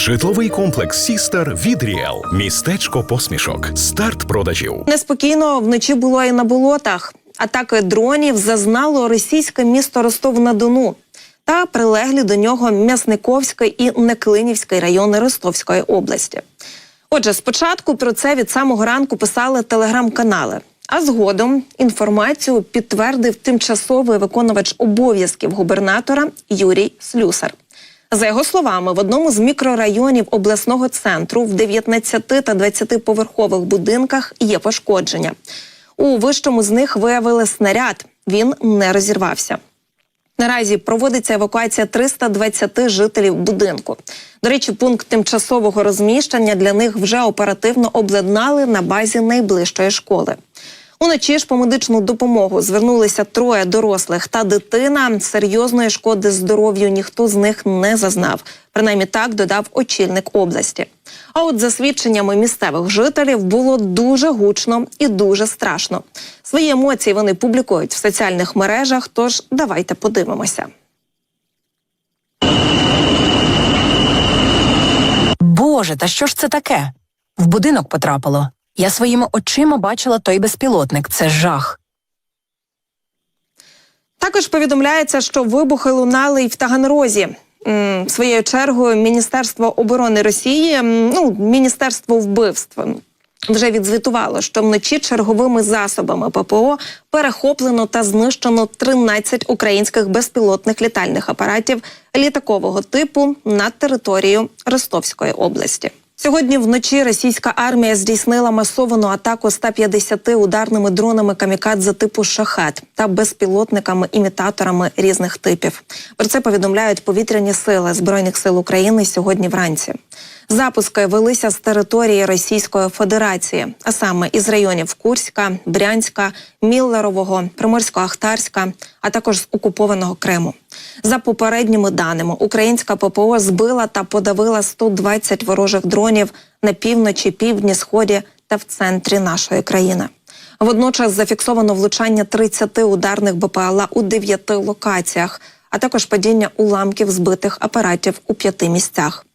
Житловий комплекс Сістер від Ріел. Містечко посмішок. Старт продажів. Неспокійно вночі було і на болотах. Атаки дронів зазнало російське місто Ростов-на-Дону та прилеглі до нього М'ясниковський і Неклинівський райони Ростовської області. Отже, спочатку про це від самого ранку писали телеграм-канали. А згодом інформацію підтвердив тимчасовий виконувач обов'язків губернатора Юрій Слюсар. За його словами, в одному з мікрорайонів обласного центру в 19 та 20 поверхових будинках є пошкодження. У вищому з них виявили снаряд. Він не розірвався. Наразі проводиться евакуація 320 жителів будинку. До речі, пункт тимчасового розміщення для них вже оперативно обладнали на базі найближчої школи. Уночі ж по медичну допомогу звернулися троє дорослих та дитина. Серйозної шкоди здоров'ю ніхто з них не зазнав. Принаймні так додав очільник області. А от за свідченнями місцевих жителів було дуже гучно і дуже страшно. Свої емоції вони публікують в соціальних мережах. Тож давайте подивимося. Боже, та що ж це таке? В будинок потрапило. Я своїми очима бачила той безпілотник. Це жах. Також повідомляється, що вибухи лунали й в Таганрозі. Своєю чергою Міністерство оборони Росії, ну Міністерство вбивств. Вже відзвітувало, що вночі черговими засобами ППО перехоплено та знищено 13 українських безпілотних літальних апаратів літакового типу на територію Ростовської області. Сьогодні вночі російська армія здійснила масовану атаку 150 ударними дронами камікадзе типу шахет та безпілотниками-імітаторами різних типів. Про це повідомляють повітряні сили збройних сил України сьогодні вранці. Запуски велися з території Російської Федерації, а саме із районів Курська, Брянська, Міллерового, Приморсько-Ахтарська, а також з окупованого Криму. За попередніми даними, українська ППО збила та подавила 120 ворожих дронів на півночі, півдні, сході та в центрі нашої країни. Водночас зафіксовано влучання 30 ударних БПЛА у 9 локаціях, а також падіння уламків збитих апаратів у п'яти місцях.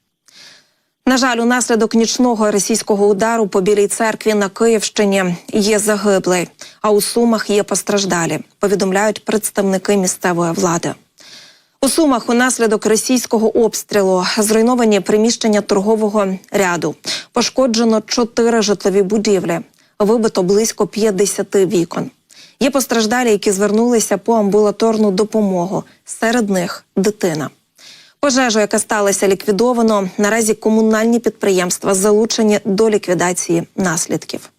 На жаль, унаслідок нічного російського удару по білій церкві на Київщині є загиблий, а у Сумах є постраждалі. Повідомляють представники місцевої влади. У Сумах унаслідок російського обстрілу зруйновані приміщення торгового ряду. Пошкоджено чотири житлові будівлі. Вибито близько 50 вікон. Є постраждалі, які звернулися по амбулаторну допомогу. Серед них дитина. Пожежу, яка сталася, ліквідовано. Наразі комунальні підприємства залучені до ліквідації наслідків.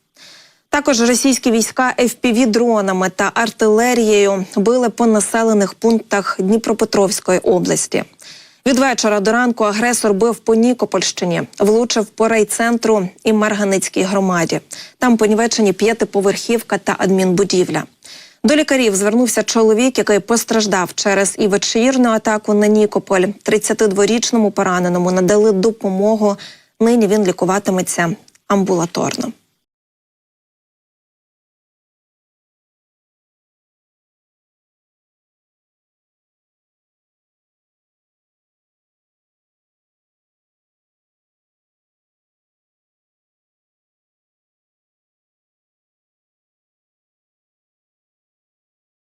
Також російські війська fpv дронами та артилерією били по населених пунктах Дніпропетровської області. Від вечора до ранку агресор бив по Нікопольщині, влучив по райцентру і Марганицькій громаді. Там понівечені п'ятиповерхівка та адмінбудівля. До лікарів звернувся чоловік, який постраждав через і вечірню атаку на Нікополь. 32-річному пораненому надали допомогу. Нині він лікуватиметься амбулаторно.